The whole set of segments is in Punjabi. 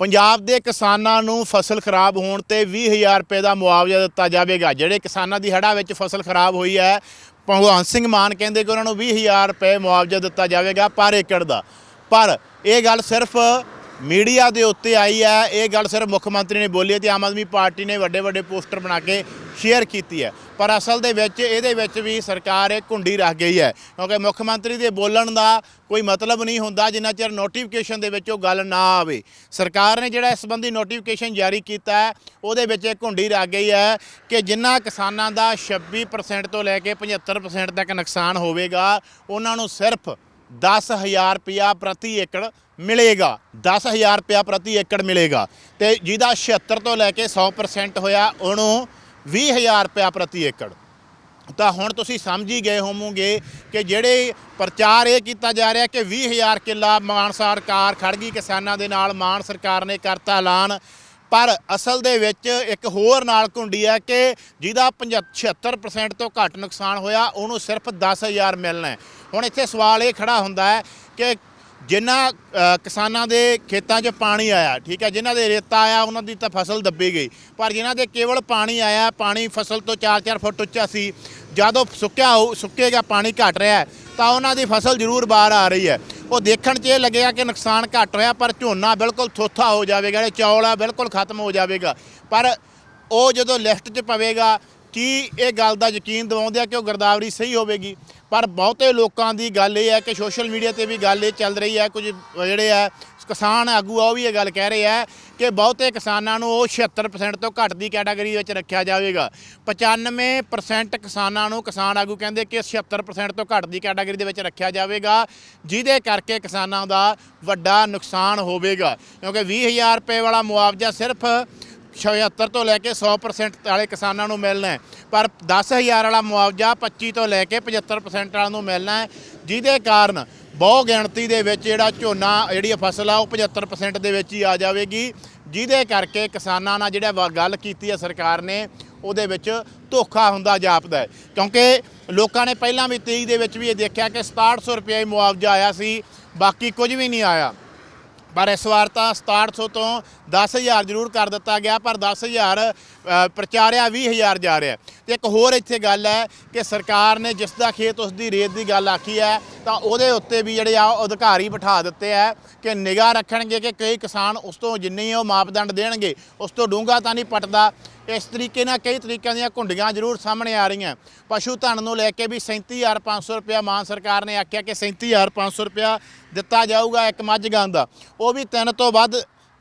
ਪੰਜਾਬ ਦੇ ਕਿਸਾਨਾਂ ਨੂੰ ਫਸਲ ਖਰਾਬ ਹੋਣ ਤੇ 20000 ਰੁਪਏ ਦਾ ਮੁਆਵਜ਼ਾ ਦਿੱਤਾ ਜਾਵੇਗਾ। ਜਿਹੜੇ ਕਿਸਾਨਾਂ ਦੀ ਹੜ੍ਹਾਂ ਵਿੱਚ ਫਸਲ ਖਰਾਬ ਹੋਈ ਹੈ, ਭਗਵੰਤ ਸਿੰਘ ਮਾਨ ਕਹਿੰਦੇ ਕਿ ਉਹਨਾਂ ਨੂੰ 20000 ਰੁਪਏ ਮੁਆਵਜ਼ਾ ਦਿੱਤਾ ਜਾਵੇਗਾ ਪਰ ਏਕੜ ਦਾ। ਪਰ ਇਹ ਗੱਲ ਸਿਰਫ ਮੀਡੀਆ ਦੇ ਉੱਤੇ ਆਈ ਹੈ। ਇਹ ਗੱਲ ਸਿਰਫ ਮੁੱਖ ਮੰਤਰੀ ਨੇ ਬੋਲੀ ਹੈ ਤੇ ਆਮ ਆਦਮੀ ਪਾਰਟੀ ਨੇ ਵੱਡੇ ਵੱਡੇ ਪੋਸਟਰ ਬਣਾ ਕੇ ਸ਼ੇਅਰ ਕੀਤੀ ਹੈ। ਪਰ ਅਸਲ ਦੇ ਵਿੱਚ ਇਹਦੇ ਵਿੱਚ ਵੀ ਸਰਕਾਰ ਇਹ ਕੁੰਡੀ ਰੱਖ ਗਈ ਹੈ। ਕਿਉਂਕਿ ਮੁੱਖ ਮੰਤਰੀ ਦੇ ਬੋਲਣ ਦਾ ਕੋਈ ਮਤਲਬ ਨਹੀਂ ਹੁੰਦਾ ਜਿੰਨਾ ਚਿਰ ਨੋਟੀਫਿਕੇਸ਼ਨ ਦੇ ਵਿੱਚ ਉਹ ਗੱਲ ਨਾ ਆਵੇ। ਸਰਕਾਰ ਨੇ ਜਿਹੜਾ ਇਸ ਸੰਬੰਧੀ ਨੋਟੀਫਿਕੇਸ਼ਨ ਜਾਰੀ ਕੀਤਾ ਹੈ, ਉਹਦੇ ਵਿੱਚ ਇਹ ਕੁੰਡੀ ਰੱਖ ਗਈ ਹੈ ਕਿ ਜਿਨ੍ਹਾਂ ਕਿਸਾਨਾਂ ਦਾ 26% ਤੋਂ ਲੈ ਕੇ 75% ਤੱਕ ਨੁਕਸਾਨ ਹੋਵੇਗਾ, ਉਹਨਾਂ ਨੂੰ ਸਿਰਫ 10000 ਰੁਪਇਆ ਪ੍ਰਤੀ ਏਕੜ ਮਿਲੇਗਾ। 10000 ਰੁਪਇਆ ਪ੍ਰਤੀ ਏਕੜ ਮਿਲੇਗਾ। ਤੇ ਜਿਹਦਾ 76 ਤੋਂ ਲੈ ਕੇ 100% ਹੋਇਆ, ਉਹਨੂੰ 20000 ਰੁਪਇਆ ਪ੍ਰਤੀ ਏਕੜ। ਤਾਂ ਹੁਣ ਤੁਸੀਂ ਸਮਝ ਹੀ ਗਏ ਹੋਵੋਗੇ ਕਿ ਜਿਹੜੇ ਪ੍ਰਚਾਰ ਇਹ ਕੀਤਾ ਜਾ ਰਿਹਾ ਕਿ 20000 ਕਿੱਲਾ ਮਾਨ ਸਰਕਾਰ ਖੜ ਗਈ ਕਿਸਾਨਾਂ ਦੇ ਨਾਲ, ਮਾਨ ਸਰਕਾਰ ਨੇ ਕਰਤਾ ਐਲਾਨ। ਪਰ ਅਸਲ ਦੇ ਵਿੱਚ ਇੱਕ ਹੋਰ ਨਾਲ ਘੁੰਡੀ ਹੈ ਕਿ ਜਿਹਦਾ 75% ਤੋਂ ਘੱਟ ਨੁਕਸਾਨ ਹੋਇਆ, ਉਹਨੂੰ ਸਿਰਫ 10000 ਮਿਲਣਾ ਹੁਣ ਇੱਥੇ ਸਵਾਲ ਇਹ ਖੜਾ ਹੁੰਦਾ ਹੈ ਕਿ ਜਿਨ੍ਹਾਂ ਕਿਸਾਨਾਂ ਦੇ ਖੇਤਾਂ 'ਚ ਪਾਣੀ ਆਇਆ, ਠੀਕ ਹੈ, ਜਿਨ੍ਹਾਂ ਦੇ ਰੇਤਾ ਆਇਆ, ਉਹਨਾਂ ਦੀ ਤਾਂ ਫਸਲ ਦੱਬੀ ਗਈ। ਪਰ ਜਿਨ੍ਹਾਂ ਦੇ ਕੇਵਲ ਪਾਣੀ ਆਇਆ, ਪਾਣੀ ਫਸਲ ਤੋਂ 4-4 ਫੁੱਟ ਉੱਚਾ ਸੀ, ਜਦੋਂ ਸੁੱਕਿਆ ਹੋਊ- ਸੁੱਕੇਗਾ ਪਾਣੀ ਘਟ ਰਿਹਾ, ਤਾਂ ਉਹਨਾਂ ਦੀ ਫਸਲ ਜ਼ਰੂਰ ਬਾਹਰ ਆ ਰਹੀ ਹੈ। ਉਹ ਦੇਖਣ 'ਚ ਇਹ ਲੱਗੇਗਾ ਕਿ ਨੁਕਸਾਨ ਘੱਟ ਹੋਇਆ, ਪਰ ਝੋਨਾ ਬਿਲਕੁਲ ਥੋਥਾ ਹੋ ਜਾਵੇਗਾ ਜਿਹੜੇ ਚੌਲ ਆ ਬਿਲਕੁਲ ਖਤਮ ਹੋ ਜਾਵੇਗਾ। ਪਰ ਉਹ ਜਦੋਂ ਲਿਸਟ 'ਚ ਪਵੇਗਾ, ਕੀ ਇਹ ਗੱਲ ਦਾ ਯਕੀਨ ਦਿਵਾਉਂਦੇ ਆ ਕਿ ਉਹ ਗਰਦਾਵਰੀ ਸਹੀ ਹੋਵੇਗੀ? ਪਰ ਬਹੁਤੇ ਲੋਕਾਂ ਦੀ ਗੱਲ ਇਹ ਹੈ ਕਿ ਸੋਸ਼ਲ ਮੀਡੀਆ ਤੇ ਵੀ ਗੱਲ ਇਹ ਚੱਲ ਰਹੀ ਹੈ, ਕੁਝ ਜਿਹੜੇ ਆ ਕਿਸਾਨ ਆਗੂ ਆ, ਉਹ ਵੀ ਇਹ ਗੱਲ ਕਹਿ ਰਹੇ ਆ ਕਿ ਬਹੁਤੇ ਕਿਸਾਨਾਂ ਨੂੰ ਉਹ 76% ਤੋਂ ਘੱਟ ਦੀ ਕੈਟਾਗਰੀ ਵਿੱਚ ਰੱਖਿਆ ਜਾਵੇਗਾ। 95% ਕਿਸਾਨਾਂ ਨੂੰ ਕਿਸਾਨ ਆਗੂ ਕਹਿੰਦੇ ਕਿ 76% ਤੋਂ ਘੱਟ ਦੀ ਕੈਟਾਗਰੀ ਦੇ ਵਿੱਚ ਰੱਖਿਆ ਜਾਵੇਗਾ, ਜਿਹਦੇ ਕਰਕੇ ਕਿਸਾਨਾਂ ਦਾ ਵੱਡਾ ਨੁਕਸਾਨ ਹੋਵੇਗਾ। ਕਿਉਂਕਿ 20000 ਰੁਪਏ ਵਾਲਾ ਮੁਆਵਜ਼ਾ ਸਿਰਫ 76 ਤੋਂ ਲੈ ਕੇ 100% ਵਾਲੇ ਕਿਸਾਨਾਂ ਨੂੰ ਮਿਲਣਾ ਹੈ। ਪਰ 10000 ਵਾਲਾ ਮੁਆਵਜ਼ਾ 25 ਤੋਂ ਲੈ ਕੇ 75% ਵਾਲਿਆਂ ਨੂੰ ਮਿਲਣਾ ਹੈ, ਜਿਹਦੇ ਕਾਰਨ ਬਹੁ ਗਿਣਤੀ ਦੇ ਵਿੱਚ ਜਿਹੜਾ ਝੋਨਾ, ਜਿਹੜੀ ਫਸਲ ਆ, ਉਹ 75% ਦੇ ਵਿੱਚ ਹੀ ਆ ਜਾਵੇਗੀ, ਜਿਹਦੇ ਕਰਕੇ ਕਿਸਾਨਾਂ ਨਾਲ ਜਿਹੜਾ ਵਾ- ਗੱਲ ਕੀਤੀ ਹੈ ਸਰਕਾਰ ਨੇ, ਉਹਦੇ ਵਿੱਚ ਧੋਖਾ ਹੁੰਦਾ ਜਾਪਦਾ ਹੈ। ਕਿਉਂਕਿ ਲੋਕਾਂ ਨੇ ਪਹਿਲਾਂ ਵੀ 23 ਦੇ ਵਿੱਚ ਵੀ ਇਹ ਦੇਖਿਆ ਕਿ 6700 ਰੁਪਏ ਮੁਆਵਜ਼ਾ ਆਇਆ ਸੀ, ਬਾਕੀ ਕੁਝ ਵੀ ਨਹੀਂ ਆਇਆ। ਪਰ ਇਸ ਵਾਰ ਤਾਂ 6700 ਤੋਂ 10000 ਜ਼ਰੂਰ ਕਰ ਦਿੱਤਾ ਗਿਆ ਪਰ 10000 ਅ, ਪ੍ਰਚਾਰਿਆ 20000 ਜਾ ਰਿਹਾ ਤੇ ਇੱਕ ਹੋਰ ਇੱਥੇ ਗੱਲ ਹੈ ਕਿ ਸਰਕਾਰ ਨੇ ਜਿਸ ਦਾ ਖੇਤ ਉਸ ਦੀ ਰੇਤ ਦੀ ਗੱਲ ਆਖੀ ਹੈ, ਤਾਂ ਉਹਦੇ ਉੱਤੇ ਵੀ ਜਿਹੜੇ ਆ ਉਹ ਅਧਿਕਾਰੀ ਬਿਠਾ ਦਿੱਤੇ ਆ ਕਿ ਨਿਗਾਹ ਰੱਖਣਗੇ ਕਿ ਕਈ ਕਿਸਾਨ ਉਸ ਤੋਂ ਜਿੰਨੇ ਉਹ ਮਾਪਦੰਡ ਦੇਣਗੇ, ਉਸ ਤੋਂ ਡੂੰਘਾ ਤਾਂ ਨਹੀਂ ਪਟਦਾ। ਇਸ ਤਰੀਕੇ ਨਾਲ ਕਈ ਤਰੀਕਿਆਂ ਦੀਆਂ ਘੁੰਡੀਆਂ ਜ਼ਰੂਰ ਸਾਹਮਣੇ ਆ ਰਹੀਆਂ। ਪਸ਼ੂ ਧਨ ਨੂੰ ਲੈ ਕੇ ਵੀ 37500 ਰੁਪਇਆ ਮਾਨ ਸਰਕਾਰ ਨੇ ਆਖਿਆ ਕਿ 37500 ਰੁਪਇਆ ਦਿੱਤਾ ਜਾਊਗਾ ਇੱਕ ਮੱਝ ਗਾਂ ਦਾ। ਉਹ ਵੀ ਤਿੰਨ ਤੋਂ ਵੱਧ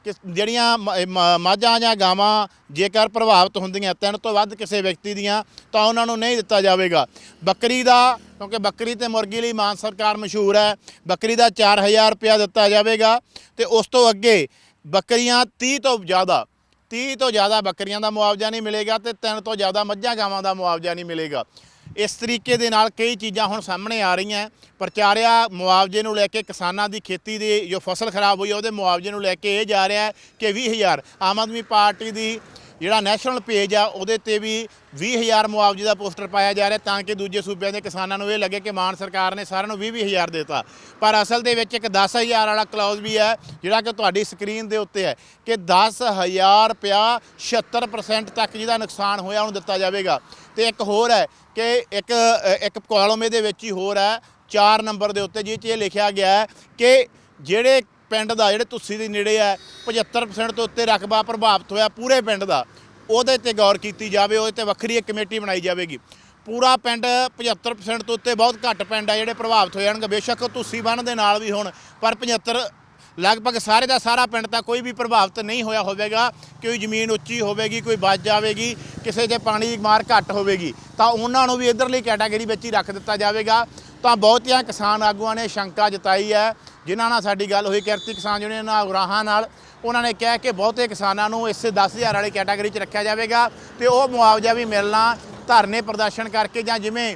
ਕਿਸ- ਜਿਹੜੀਆਂ ਮ- ਮ- ਜਾਂ ਗਾਵਾਂ ਜੇਕਰ ਪ੍ਰਭਾਵਿਤ ਹੁੰਦੀਆਂ ਤਿੰਨ ਤੋਂ ਵੱਧ ਕਿਸੇ ਵਿਅਕਤੀ ਦੀਆਂ, ਤਾਂ ਉਹਨਾਂ ਨੂੰ ਨਹੀਂ ਦਿੱਤਾ ਜਾਵੇਗਾ। ਬੱਕਰੀ ਦਾ, ਕਿਉਂਕਿ ਬੱਕਰੀ ਤੇ ਮੁਰਗੀ ਲਈ ਮਾਨ ਸਰਕਾਰ ਮਸ਼ਹੂਰ ਹੈ, ਬੱਕਰੀ ਦਾ 4000 ਰੁਪਇਆ ਦਿੱਤਾ ਜਾਵੇਗਾ ਤੇ ਉਸ ਤੋਂ ਅੱਗੇ ਬੱਕਰੀਆਂ 30 ਤੋਂ ਜ਼ਿਆਦਾ 30 ਤੋਂ ਜ਼ਿਆਦਾ ਬੱਕਰੀਆਂ ਦਾ ਮੁਆਵਜ਼ਾ ਨਹੀਂ ਮਿਲੇਗਾ ਤੇ ਤਿੰਨ ਤੋਂ ਜ਼ਿਆਦਾ ਮੱਝਾਂ ਗਾਵਾਂ ਦਾ ਮੁਆਵਜ਼ਾ ਨਹੀਂ ਮਿਲੇਗਾ। ਇਸ ਤਰੀਕੇ ਦੇ ਨਾਲ ਕਈ ਚੀਜ਼ਾਂ ਹੁਣ ਸਾਹਮਣੇ ਆ ਰਹੀਆਂ। ਪ੍ਰਚਾਰਿਆ ਮੁਆਵਜ਼ੇ ਨੂੰ ਲੈ ਕੇ ਕਿਸਾਨਾਂ ਦੀ ਖੇਤੀ ਦੀ ਜੋ ਫਸਲ ਖਰਾਬ ਹੋਈ ਹੈ ਉਹਦੇ ਮੁਆਵਜ਼ੇ ਨੂੰ ਲੈ ਕੇ ਇਹ ਜਾ ਰਿਹਾ ਹੈ ਕਿ 20000 ਆਮ ਆਦਮੀ ਪਾਰਟੀ ਦੀ ਜਿਹੜਾ ਨੈਸ਼ਨਲ ਪੇਜ ਆ, ਉਹਦੇ ਤੇ ਵੀ 20000 ਮੁਆਵਜ਼ੇ ਦਾ ਪੋਸਟਰ ਪਾਇਆ ਜਾ ਰਿਹਾ, ਤਾਂ ਕਿ ਦੂਜੇ ਸੂਬਿਆਂ ਦੇ ਕਿਸਾਨਾਂ ਨੂੰ ਇਹ ਲੱਗੇ ਕਿ ਮਾਨ ਸਰਕਾਰ ਨੇ ਸਾਰਿਆਂ ਨੂੰ 20-20000 ਦਿੱਤਾ। ਪਰ ਅਸਲ ਦੇ ਵਿੱਚ ਇੱਕ 10000 ਵਾਲਾ ਕਲੌਜ਼ ਵੀ ਹੈ, ਜਿਹੜਾ ਕਿ ਤੁਹਾਡੀ ਸਕਰੀਨ ਦੇ ਉੱਤੇ ਹੈ ਕਿ 10000 ਰੁਪਇਆ 76% ਤੱਕ ਜਿਹਦਾ ਨੁਕਸਾਨ ਹੋਇਆ, ਉਹਨੂੰ ਦਿੱਤਾ ਜਾਵੇਗਾ। ਤੇ ਇੱਕ ਹੋਰ ਹੈ ਕਿ ਇੱਕ ਇੱਕ ਕਾਲਮ ਇਹਦੇ ਵਿੱਚ ਹੀ ਹੋਰ ਹੈ 4 ਨੰਬਰ ਦੇ ਉੱਤੇ ਜਿਹ 'ਚ ਇਹ ਲਿਖਿਆ ਗਿਆ ਹੈ ਕਿ ਜਿਹੜੇ ਪਿੰਡ ਦਾ, ਜਿਹੜੇ ਤੁਸੀਂ ਦੇ ਨੇੜੇ ਹੈ 75% ਤੋਂ ਉੱਤੇ ਰਕਬਾ ਪ੍ਰਭਾਵਿਤ ਹੋਇਆ ਪੂਰੇ ਪਿੰਡ ਦਾ। ਉਹਦੇ ਤੇ ਗੌਰ ਕੀਤੀ ਜਾਵੇ, ਉਹਦੇ ਤੇ ਵੱਖਰੀ ਇੱਕ ਕਮੇਟੀ ਬਣਾਈ ਜਾਵੇਗੀ। ਪੂਰਾ ਪਿੰਡ 75% ਤੋਂ ਉੱਤੇ ਬਹੁਤ ਘੱਟ ਪਿੰਡ ਆ ਜਿਹੜੇ ਪ੍ਰਭਾਵਿਤ ਹੋ ਜਾਣਗੇ। ਬੇਸ਼ੱਕ ਤੁਸੀਂ ਬੰਨ ਦੇ ਨਾਲ ਵੀ ਹੋਣ, ਪਰ 75 ਲਗਭਗ ਸਾਰੇ ਦਾ ਸਾਰਾ ਪਿੰਡ ਤਾਂ ਕੋਈ ਵੀ ਪ੍ਰਭਾਵਿਤ ਨਹੀਂ ਹੋਇਆ ਹੋਵੇਗਾ। ਕੋਈ ਜ਼ਮੀਨ ਉੱਚੀ ਹੋਵੇਗੀ, ਕੋਈ ਵੱਜ ਜਾਵੇਗੀ, ਕਿਸੇ ਦੇ ਪਾਣੀ ਦੀ ਮਾਰ ਘੱਟ ਹੋਵੇਗੀ। ਤਾਂ ਉਹਨਾਂ ਨੂੰ ਵੀ ਇਧਰਲੀ ਕੈਟਾਗਰੀ ਵਿੱਚ ਹੀ ਰੱਖ ਦਿੱਤਾ ਜਾਵੇਗਾ। ਤਾਂ ਬਹੁਤੀਆਂ ਕਿਸਾਨ ਆਗੂਆਂ ਨੇ ਸ਼ੰਕਾ ਜਤਾਈ ਹੈ, ਜਿਨ੍ਹਾਂ ਨਾਲ ਸਾਡੀ ਗੱਲ ਹੋਈ, ਕਿਰਤੀ ਕਿਸਾਨ ਯੂਨੀਅਨ ਨਾਲ ਉਰਾਹਾਂ ਨਾਲ। ਉਹਨਾਂ ਨੇ ਕਿਹਾ ਕਿ ਬਹੁਤੇ ਕਿਸਾਨਾਂ ਨੂੰ ਇਸੇ 10000 ਵਾਲੀ ਕੈਟਾਗਰੀ 'ਚ ਰੱਖਿਆ ਜਾਵੇਗਾ ਤੇ ਉਹ ਮੁਆਵਜ਼ਾ ਵੀ ਮਿਲਣਾ ਧਰਨੇ ਪ੍ਰਦਰਸ਼ਨ ਕਰਕੇ ਜਾਂ ਜਿਵੇਂ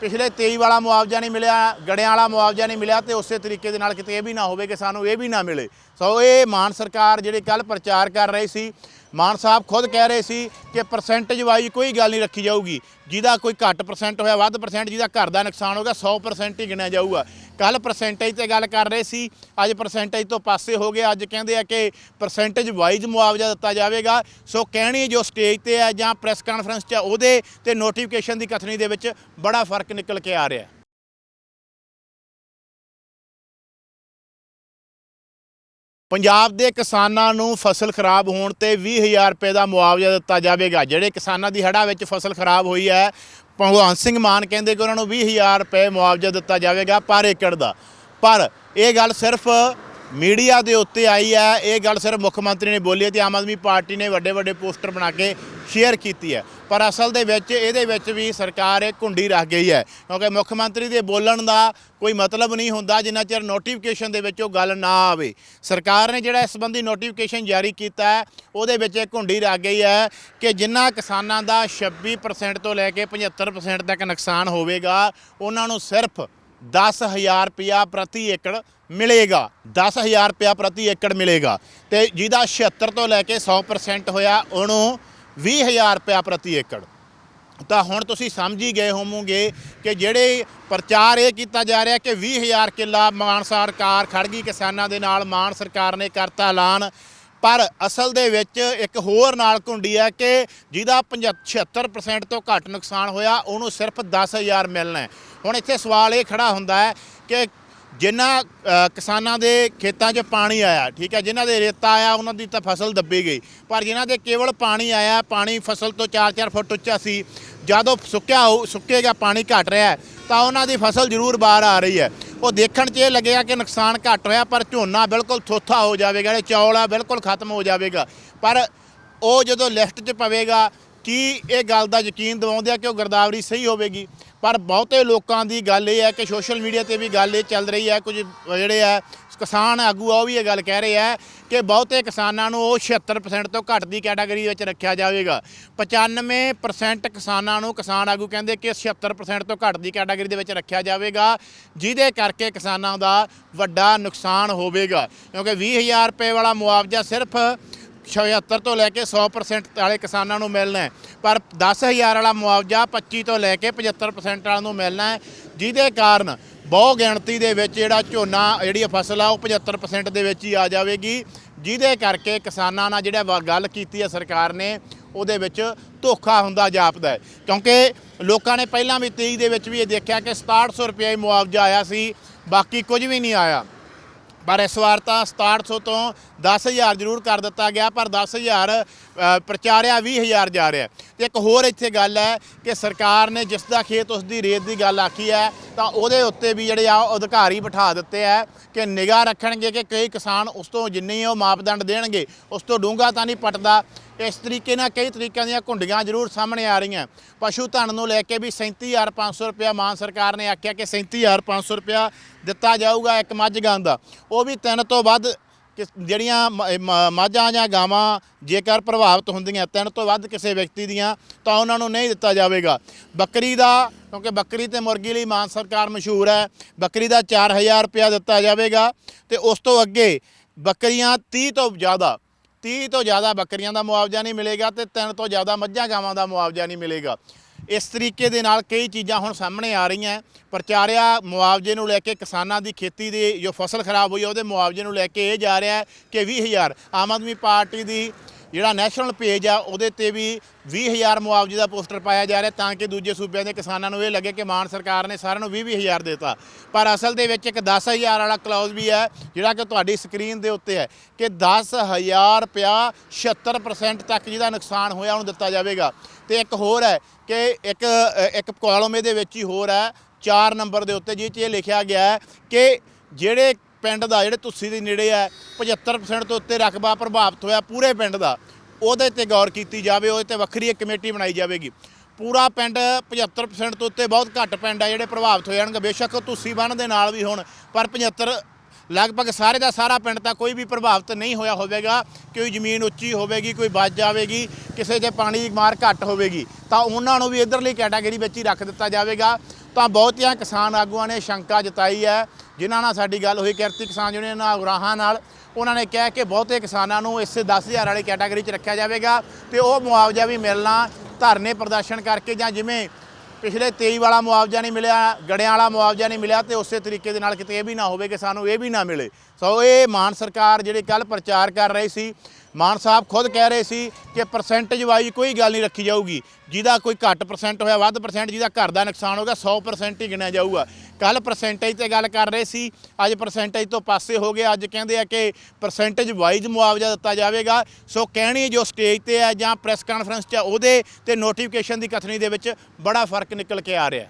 ਪਿਛਲੇ 23 ਵਾਲਾ ਮੁਆਵਜ਼ਾ ਨਹੀਂ ਮਿਲਿਆ, ਗੜਿਆਂ ਵਾਲਾ ਮੁਆਵਜ਼ਾ ਨਹੀਂ ਮਿਲਿਆ ਤੇ ਉਸੇ ਤਰੀਕੇ ਦੇ ਨਾਲ ਕਿਤੇ ਇਹ ਵੀ ਨਾ ਹੋਵੇ ਕਿ ਸਾਨੂੰ ਇਹ ਵੀ ਨਾ ਮਿਲੇ। ਸੋ ਇਹ ਮਾਨ ਸਰਕਾਰ ਜਿਹੜੇ ਕੱਲ ਪ੍ਰਚਾਰ ਕਰ ਰਹੀ ਸੀ, ਮਾਨ ਸਾਹਿਬ ਖੁਦ ਕਹਿ ਰਹੇ ਸੀ ਕਿ ਪਰਸੈਂਟੇਜ ਵਾਈਜ਼ ਕੋਈ ਗੱਲ ਨਹੀਂ ਰੱਖੀ ਜਾਊਗੀ। ਜਿਹਦਾ ਕੋਈ ਘੱਟ ਪਰਸੈਂਟ ਹੋਇਆ, ਵੱਧ ਪਰਸੈਂਟ ਜਿਹਦਾ ਘਰ ਦਾ ਨੁਕਸਾਨ ਹੋਗਾ 100% ਹੀ ਗਿਣਿਆ ਜਾਊਗਾ। ਕੱਲ ਪਰਸੈਂਟੇਜ ਤੇ ਗੱਲ ਕਰ ਰਹੇ ਸੀ, ਅੱਜ ਪਰਸੈਂਟੇਜ ਤੋਂ ਪਾਸੇ ਹੋ ਗਏ ਅੱਜ ਕਹਿੰਦੇ ਆ ਕਿ ਪਰਸੈਂਟੇਜ ਵਾਈਜ਼ ਮੁਆਵਜ਼ਾ ਦਿੱਤਾ ਜਾਵੇਗਾ। ਸੋ ਕਹਿਣੀ ਜੋ ਸਟੇਜ ਤੇ ਹੈ ਜਾਂ ਪ੍ਰੈਸ ਕਾਨਫਰੰਸ 'ਚ ਉਹਦੇ ਤੇ ਨੋਟੀਫਿਕੇਸ਼ਨ ਦੀ ਕਥਨੀ ਦੇ ਵਿੱਚ ਬੜਾ ਫ਼ਰਕ ਨਿਕਲ ਕੇ ਆ ਰਿਹਾ। ਪੰਜਾਬ ਦੇ ਕਿਸਾਨਾਂ ਨੂੰ ਫਸਲ ਖਰਾਬ ਹੋਣ ਤੇ 20000 ਰੁਪਏ ਦਾ ਮੁਆਵਜ਼ਾ ਦਿੱਤਾ ਜਾਵੇਗਾ। ਜਿਹੜੇ ਕਿਸਾਨਾਂ ਦੀ ਹੜ੍ਹਾਂ ਵਿੱਚ ਫਸਲ ਖਰਾਬ ਹੋਈ ਹੈ, ਭਗਵੰਤ ਸਿੰਘ ਮਾਨ ਕਹਿੰਦੇ ਕਿ ਉਹਨਾਂ ਨੂੰ 20000 ਰੁਪਏ ਮੁਆਵਜ਼ਾ ਦਿੱਤਾ ਜਾਵੇਗਾ ਪਰ ਏਕੜ ਦਾ। ਪਰ ਇਹ ਗੱਲ ਸਿਰਫ ਮੀਡੀਆ ਦੇ ਉੱਤੇ ਆਈ ਹੈ, ਇਹ ਗੱਲ ਸਿਰਫ ਮੁੱਖ ਮੰਤਰੀ ਨੇ ਬੋਲੀ ਹੈ ਤੇ ਆਮ ਆਦਮੀ ਪਾਰਟੀ ਨੇ ਵੱਡੇ ਵੱਡੇ ਪੋਸਟਰ ਬਣਾ ਕੇ ਸ਼ੇਅਰ ਕੀਤੀ ਹੈ। ਪਰ ਅਸਲ ਦੇ ਵਿੱਚ ਇਹਦੇ ਵਿੱਚ ਵੀ ਸਰਕਾਰ ਇਹ ਘੁੰਡੀ ਰੱਖ ਗਈ ਹੈ, ਕਿਉਂਕਿ ਮੁੱਖ ਮੰਤਰੀ ਦੇ ਬੋਲਣ ਦਾ ਕੋਈ ਮਤਲਬ ਨਹੀਂ ਹੁੰਦਾ, ਜਿੰਨਾ ਚਿਰ ਨੋਟੀਫਿਕੇਸ਼ਨ ਦੇ ਵਿੱਚ ਉਹ ਗੱਲ ਨਾ ਆਵੇ। ਸਰਕਾਰ ਨੇ ਜਿਹੜਾ ਇਸ ਸੰਬੰਧੀ ਨੋਟੀਫਿਕੇਸ਼ਨ ਜਾਰੀ ਕੀਤਾ ਹੈ, ਉਹਦੇ ਵਿੱਚ ਇਹ ਘੁੰਡੀ ਰੱਖ ਗਈ ਹੈ ਕਿ ਜਿਨ੍ਹਾਂ ਕਿਸਾਨਾਂ ਦਾ 26% ਤੋਂ ਲੈ ਕੇ 75% ਤੱਕ ਨੁਕਸਾਨ ਹੋਵੇਗਾ, ਉਹਨਾਂ ਨੂੰ ਸਿਰਫ 10000 ਰੁਪਇਆ ਪ੍ਰਤੀ ਏਕੜ ਮਿਲੇਗਾ। 10000 ਰੁਪਇਆ ਪ੍ਰਤੀ ਏਕੜ ਮਿਲੇਗਾ। ਤੇ ਜਿਹਦਾ 76 ਤੋਂ ਲੈ ਕੇ 100% ਹੋਇਆ, ਉਹਨੂੰ 20000 ਰੁਪਇਆ ਪ੍ਰਤੀ ਏਕੜ। ਤਾਂ ਹੁਣ ਤੁਸੀਂ ਸਮਝ ਹੀ ਗਏ ਹੋਵੋਗੇ ਕਿ ਜਿਹੜੇ ਪ੍ਰਚਾਰ ਇਹ ਕੀਤਾ ਜਾ ਰਿਹਾ ਕਿ 20000 ਕਿੱਲਾ ਮਾਨ ਸਰਕਾਰ ਖੜ ਗਈ ਕਿਸਾਨਾਂ ਦੇ ਨਾਲ, ਮਾਨ ਸਰਕਾਰ ਨੇ ਕਰਤਾ ਐਲਾਨ। ਪਰ ਅਸਲ ਦੇ ਵਿੱਚ ਇੱਕ ਹੋਰ ਨਾਲ ਘੁੰਡੀ ਹੈ ਕਿ ਜਿਹਦਾ 75% ਤੋਂ ਘੱਟ ਨੁਕਸਾਨ ਹੋਇਆ, ਉਹਨੂੰ ਸਿਰਫ 10000 ਮਿਲਣਾ ਹੈ। ਹੁਣ ਇੱਥੇ ਸਵਾਲ ਇਹ ਖੜਾ ਹੁੰਦਾ ਹੈ ਕਿ ਜਿਨ੍ਹਾਂ ਕਿਸਾਨਾਂ ਦੇ ਖੇਤਾਂ 'ਚ ਪਾਣੀ ਆਇਆ, ਠੀਕ ਹੈ, ਜਿਨ੍ਹਾਂ ਦੇ ਰੇਤਾ ਆਇਆ, ਉਹਨਾਂ ਦੀ ਤਾਂ ਫਸਲ ਦੱਬੀ ਗਈ। ਪਰ ਜਿਨ੍ਹਾਂ ਦੇ ਕੇਵਲ ਪਾਣੀ ਆਇਆ, ਪਾਣੀ ਫਸਲ ਤੋਂ 4-4 ਫੁੱਟ ਉੱਚਾ ਸੀ, ਜਦੋਂ ਸੁੱਕਿਆ ਹੋਊ- ਸੁੱਕੇਗਾ ਪਾਣੀ ਘਟ ਰਿਹਾ, ਤਾਂ ਉਹਨਾਂ ਦੀ ਫਸਲ ਜ਼ਰੂਰ ਬਾਹਰ ਆ ਰਹੀ ਹੈ। ਉਹ ਦੇਖਣ 'ਚ ਇਹ ਲੱਗੇਗਾ ਕਿ ਨੁਕਸਾਨ ਘੱਟ ਹੋਇਆ, ਪਰ ਝੋਨਾ ਬਿਲਕੁਲ ਥੋਥਾ ਹੋ ਜਾਵੇਗਾ, ਜਿਹੜੇ ਚੌਲ ਆ, ਬਿਲਕੁਲ ਖਤਮ ਹੋ ਜਾਵੇਗਾ। ਪਰ ਉਹ ਜਦੋਂ ਲਿਸਟ 'ਚ ਪਵੇਗਾ ਕੀ ਇਹ ਗੱਲ ਦਾ ਯਕੀਨ ਦਿਵਾਉਂਦੇ ਆ ਕਿ ਉਹ ਗਰਦਾਵਰੀ ਸਹੀ ਹੋਵੇਗੀ? ਪਰ ਬਹੁਤੇ ਲੋਕਾਂ ਦੀ ਗੱਲ ਇਹ ਹੈ ਕਿ ਸੋਸ਼ਲ ਮੀਡੀਆ ਤੇ ਵੀ ਗੱਲ ਇਹ ਚੱਲ ਰਹੀ ਹੈ, ਕੁਝ ਜਿਹੜੇ ਆ, ਕਿਸਾਨ ਆਗੂ ਆ, ਉਹ ਵੀ ਇਹ ਗੱਲ ਕਹਿ ਰਹੇ ਆ ਕਿ ਬਹੁਤੇ ਕਿਸਾਨਾਂ ਨੂੰ ਉਹ 76% ਤੋਂ ਘੱਟ ਦੀ ਕੈਟਾਗਰੀ ਵਿੱਚ ਰੱਖਿਆ ਜਾਵੇਗਾ। 95% ਕਿਸਾਨਾਂ ਨੂੰ ਕਿਸਾਨ ਆਗੂ ਕਹਿੰਦੇ ਕਿ 76% ਤੋਂ ਘੱਟ ਦੀ ਕੈਟਾਗਰੀ ਦੇ ਵਿੱਚ ਰੱਖਿਆ ਜਾਵੇਗਾ, ਜਿਹਦੇ ਕਰਕੇ ਕਿਸਾਨਾਂ ਦਾ ਵੱਡਾ ਨੁਕਸਾਨ ਹੋਵੇਗਾ। ਕਿਉਂਕਿ 20000 ਰੁਪਏ ਵਾਲਾ ਮੁਆਵਜ਼ਾ ਸਿਰਫ 76 ਤੋਂ ਲੈ ਕੇ 100% ਵਾਲੇ ਕਿਸਾਨਾਂ ਨੂੰ ਮਿਲਣਾ ਹੈ। ਪਰ 10000 ਵਾਲਾ ਮੁਆਵਜ਼ਾ 25 ਤੋਂ ਲੈ ਕੇ 75% ਵਾਲਿਆਂ ਨੂੰ ਮਿਲਣਾ ਹੈ, ਜਿਹਦੇ ਕਾਰਨ ਬਹੁ ਗਿਣਤੀ ਦੇ ਵਿੱਚ ਜਿਹੜਾ ਝੋਨਾ, ਜਿਹੜੀ ਫਸਲ ਆ, ਉਹ 75% ਦੇ ਵਿੱਚ ਹੀ ਆ ਜਾਵੇਗੀ, ਜਿਹਦੇ ਕਰਕੇ ਕਿਸਾਨਾਂ ਨਾਲ ਜਿਹੜਾ ਵਾ- ਗੱਲ ਕੀਤੀ ਹੈ ਸਰਕਾਰ ਨੇ, ਉਹਦੇ ਵਿੱਚ ਧੋਖਾ ਹੁੰਦਾ ਜਾਪਦਾ ਹੈ। ਕਿਉਂਕਿ ਲੋਕਾਂ ਨੇ ਪਹਿਲਾਂ ਵੀ 23 ਦੇ ਵਿੱਚ ਵੀ ਇਹ ਦੇਖਿਆ ਕਿ 6700 ਰੁਪਏ ਮੁਆਵਜ਼ਾ ਆਇਆ ਸੀ, ਬਾਕੀ ਕੁਝ ਵੀ ਨਹੀਂ ਆਇਆ। ਪਰ ਇਸ ਵਾਰ ਤਾਂ 6700 ਤੋਂ 10000 ਜ਼ਰੂਰ ਕਰ ਦਿੱਤਾ ਗਿਆ ਪਰ 10000 ਅ, ਪ੍ਰਚਾਰਿਆ 20000 ਜਾ ਰਿਹਾ ਤੇ ਇੱਕ ਹੋਰ ਇੱਥੇ ਗੱਲ ਹੈ ਕਿ ਸਰਕਾਰ ਨੇ ਜਿਸ ਦਾ ਖੇਤ ਉਸ ਦੀ ਰੇਤ ਦੀ ਗੱਲ ਆਖੀ ਹੈ ਤਾਂ ਉਹਦੇ ਉੱਤੇ ਵੀ ਜਿਹੜੇ ਆ ਉਹ ਅਧਿਕਾਰੀ ਬਿਠਾ ਦਿੱਤੇ ਆ ਕਿ ਨਿਗਾਹ ਰੱਖਣਗੇ ਕਿ ਕਈ ਕਿਸਾਨ ਉਸ ਤੋਂ ਜਿੰਨੀ ਉਹ ਮਾਪਦੰਡ ਦੇਣਗੇ ਉਸ ਤੋਂ ਡੂੰਘਾ ਤਾਂ ਨਹੀਂ ਪਟਦਾ। ਇਸ ਤਰੀਕੇ ਨਾਲ ਕਈ ਤਰੀਕਿਆਂ ਦੀਆਂ ਘੁੰਡੀਆਂ ਜ਼ਰੂਰ ਸਾਹਮਣੇ ਆ ਰਹੀਆਂ। ਪਸ਼ੂ ਧਨ ਨੂੰ ਲੈ ਕੇ ਵੀ 37500 ਰੁਪਇਆ ਮਾਨ ਸਰਕਾਰ ਨੇ ਆਖਿਆ ਕਿ 37500 ਰੁਪਇਆ ਦਿੱਤਾ ਜਾਊਗਾ ਇੱਕ ਮੱਝ ਗਾਂ ਦਾ। ਉਹ ਵੀ ਤਿੰਨ ਤੋਂ ਵੱਧ ਕਿ ਜਿਹੜੀਆਂ ਮ- ਮ- ਮਾਝਾਂ ਜਾਂ ਗਾਵਾਂ ਜੇਕਰ ਪ੍ਰਭਾਵਿਤ ਹੁੰਦੀਆਂ, ਤਿੰਨ ਤੋਂ ਵੱਧ ਕਿਸੇ ਵਿਅਕਤੀ ਦੀਆਂ, ਤਾਂ ਉਹਨਾਂ ਨੂੰ ਨਹੀਂ ਦਿੱਤਾ ਜਾਵੇਗਾ। ਬੱਕਰੀ ਦਾ, ਕਿਉਂਕਿ ਬੱਕਰੀ ਤੇ ਮੁਰਗੀ ਲਈ ਮਾਨ ਸਰਕਾਰ ਮਸ਼ਹੂਰ ਹੈ, ਬੱਕਰੀ ਦਾ 4000 ਰੁਪਇਆ ਦਿੱਤਾ ਜਾਵੇਗਾ ਤੇ ਉਸ ਤੋਂ ਅੱਗੇ ਬੱਕਰੀਆਂ 30 ਤੋਂ ਜ਼ਿਆਦਾ 30 ਤੋਂ ਜ਼ਿਆਦਾ ਬੱਕਰੀਆਂ ਦਾ ਮੁਆਵਜ਼ਾ ਨਹੀਂ ਮਿਲੇਗਾ ਤੇ ਤਿੰਨ ਤੋਂ ਜ਼ਿਆਦਾ ਮੱਝਾਂ ਗਾਵਾਂ ਦਾ ਮੁਆਵਜ਼ਾ ਨਹੀਂ ਮਿਲੇਗਾ। ਇਸ ਤਰੀਕੇ ਦੇ ਨਾਲ ਕਈ ਚੀਜ਼ਾਂ ਹੁਣ ਸਾਹਮਣੇ ਆ ਰਹੀਆਂ। ਪ੍ਰਚਾਰਿਆ ਮੁਆਵਜ਼ੇ ਨੂੰ ਲੈ ਕੇ ਕਿਸਾਨਾਂ ਦੀ ਖੇਤੀ ਦੀ ਜੋ ਫਸਲ ਖਰਾਬ ਹੋਈ ਉਹਦੇ ਮੁਆਵਜ਼ੇ ਨੂੰ ਲੈ ਕੇ ਇਹ ਜਾ ਰਿਹਾ ਹੈ ਕਿ 20000 ਆਮ ਆਦਮੀ ਪਾਰਟੀ ਦੀ ਜਿਹੜਾ ਨੈਸ਼ਨਲ ਪੇਜ ਆ ਉਹਦੇ ਤੇ ਵੀ 20000 ਮੁਆਵਜ਼ੇ ਦਾ ਪੋਸਟਰ ਪਾਇਆ ਜਾ ਰਿਹਾ ਤਾਂ ਕਿ ਦੂਜੇ ਸੂਬਿਆਂ ਦੇ ਕਿਸਾਨਾਂ ਨੂੰ ਇਹ ਲੱਗੇ ਕਿ ਮਾਨ ਸਰਕਾਰ ਨੇ ਸਾਰਿਆਂ ਨੂੰ 20-20000 ਦਿੱਤਾ। ਪਰ ਅਸਲ ਦੇ ਵਿੱਚ ਇੱਕ 10000 ਵਾਲਾ ਕਲੌਜ਼ ਵੀ ਹੈ ਜਿਹੜਾ ਕਿ ਤੁਹਾਡੀ ਸਕਰੀਨ ਦੇ ਉੱਤੇ ਹੈ ਕਿ 10000 ਰੁਪਇਆ 76% ਤੱਕ ਜਿਹਦਾ ਨੁਕਸਾਨ ਹੋਇਆ ਉਹਨੂੰ ਦਿੱਤਾ ਜਾਵੇਗਾ। ਤੇ ਇੱਕ ਹੋਰ ਹੈ ਕਿ ਇੱਕ ਅ, ਇੱਕ ਕਾਲਮ ਇਹਦੇ ਵਿੱਚ ਹੀ ਹੋਰ ਹੈ 4 ਨੰਬਰ ਦੇ ਉੱਤੇ ਜਿਹ 'ਚ ਇਹ ਲਿਖਿਆ ਗਿਆ ਹੈ ਕਿ ਜਿਹੜੇ ਪਿੰਡ ਦਾ, ਜਿਹੜੇ ਤੁਸੀ ਦੇ ਨੇੜੇ ਹੈ 75% ਤੋਂ ਉੱਤੇ ਰਕਬਾ ਪ੍ਰਭਾਵਿਤ ਹੋਇਆ ਪੂਰੇ ਪਿੰਡ ਦਾ। ਉਹਦੇ ਤੇ ਗੌਰ ਕੀਤੀ ਜਾਵੇ, ਉਹਦੇ ਤੇ ਵੱਖਰੀ ਇੱਕ ਕਮੇਟੀ ਬਣਾਈ ਜਾਵੇਗੀ। ਪੂਰਾ ਪਿੰਡ 75% ਤੋਂ ਉੱਤੇ ਬਹੁਤ ਘੱਟ ਪਿੰਡ ਆ ਜਿਹੜੇ ਪ੍ਰਭਾਵਿਤ ਹੋ ਜਾਣਗੇ। ਬੇਸ਼ੱਕ ਤੁਸੀਂ ਬੰਨ ਦੇ ਨਾਲ ਵੀ ਹੋਣ, ਪਰ 75 ਲਗਭਗ ਸਾਰੇ ਦਾ ਸਾਰਾ ਪਿੰਡ ਤਾਂ ਕੋਈ ਵੀ ਪ੍ਰਭਾਵਿਤ ਨਹੀਂ ਹੋਇਆ ਹੋਵੇਗਾ। ਕੋਈ ਜ਼ਮੀਨ ਉੱਚੀ ਹੋਵੇਗੀ, ਕੋਈ ਵੱਜ ਜਾਵੇਗੀ, ਕਿਸੇ ਦੇ ਪਾਣੀ ਦੀ ਮਾਰ ਘੱਟ ਹੋਵੇਗੀ। ਤਾਂ ਉਹਨਾਂ ਨੂੰ ਵੀ ਇਧਰਲੀ ਕੈਟਾਗਰੀ ਵਿੱਚ ਹੀ ਰੱਖ ਦਿੱਤਾ ਜਾਵੇਗਾ। ਤਾਂ ਬਹੁਤੀਆਂ ਕਿਸਾਨ ਆਗੂਆਂ ਨੇ ਸ਼ੰਕਾ ਜਤਾਈ ਹੈ ਜਿਨ੍ਹਾਂ ਨਾਲ ਸਾਡੀ ਗੱਲ ਹੋਈ, ਕਿਰਤੀ ਕਿਸਾਨ ਯੂਨੀਅਨ ਨਾਲ ਨਾਲ, ਉਹਨਾਂ ਨੇ ਕਿਹਾ ਕਿ ਬਹੁਤੇ ਕਿਸਾਨਾਂ ਨੂੰ ਇਸੇ 10000 ਵਾਲੀ ਕੈਟਾਗਰੀ 'ਚ ਰੱਖਿਆ ਜਾਵੇਗਾ ਤੇ ਉਹ ਮੁਆਵਜ਼ਾ ਵੀ ਮਿਲਣਾ ਧਰਨੇ ਪ੍ਰਦਰਸ਼ਨ ਕਰਕੇ ਜਾਂ ਜਿਵੇਂ ਪਿਛਲੇ 23 ਵਾਲਾ ਮੁਆਵਜ਼ਾ ਨਹੀਂ ਮਿਲਿਆ, ਗੜਿਆਂ ਵਾਲਾ ਮੁਆਵਜ਼ਾ ਨਹੀਂ ਮਿਲਿਆ ਤੇ ਉਸੇ ਤਰੀਕੇ ਦੇ ਨਾਲ ਕਿਤੇ ਇਹ ਵੀ ਨਾ ਹੋਵੇ ਕਿ ਸਾਨੂੰ ਇਹ ਵੀ ਨਾ ਮਿਲੇ। ਸੋ ਇਹ ਮਾਨ ਸਰਕਾਰ ਜਿਹੜੀ ਕੱਲ ਪ੍ਰਚਾਰ ਕਰ ਰਹੀ ਸੀ ਮਾਨ ਸਾਹਿਬ ਖੁਦ ਕਹਿ ਰਹੇ ਸੀ ਕਿ ਪਰਸੈਂਟੇਜ ਵਾਈਜ਼ ਕੋਈ ਗੱਲ ਨਹੀਂ ਰੱਖੀ ਜਾਊਗੀ। ਜਿਹਦਾ ਕੋਈ ਘੱਟ ਪਰਸੈਂਟ ਹੋਇਆ, ਵੱਧ ਪਰਸੈਂਟ ਜਿਹਦਾ ਘਰ ਦਾ ਨੁਕਸਾਨ ਹੋਗਾ 100% ਹੀ ਗਿਣਿਆ ਜਾਊਗਾ। ਕੱਲ ਪਰਸੈਂਟੇਜ ਤੇ ਗੱਲ ਕਰ ਰਹੇ ਸੀ, ਅੱਜ ਪਰਸੈਂਟੇਜ ਤੋਂ ਪਾਸੇ ਹੋ ਗਏ, ਅੱਜ ਕਹਿੰਦੇ ਆ ਕਿ ਪਰਸੈਂਟੇਜ ਵਾਈਜ਼ ਮੁਆਵਜ਼ਾ ਦਿੱਤਾ ਜਾਵੇਗਾ। ਸੋ ਕਹਿਣੀ ਜੋ ਸਟੇਜ ਤੇ ਹੈ ਜਾਂ ਪ੍ਰੈਸ ਕਾਨਫਰੰਸ 'ਚ ਉਹਦੇ ਤੇ ਨੋਟੀਫਿਕੇਸ਼ਨ ਦੀ ਕਥਨੀ ਦੇ ਵਿੱਚ ਬੜਾ ਫ਼ਰਕ ਨਿਕਲ ਕੇ ਆ ਰਿਹਾ।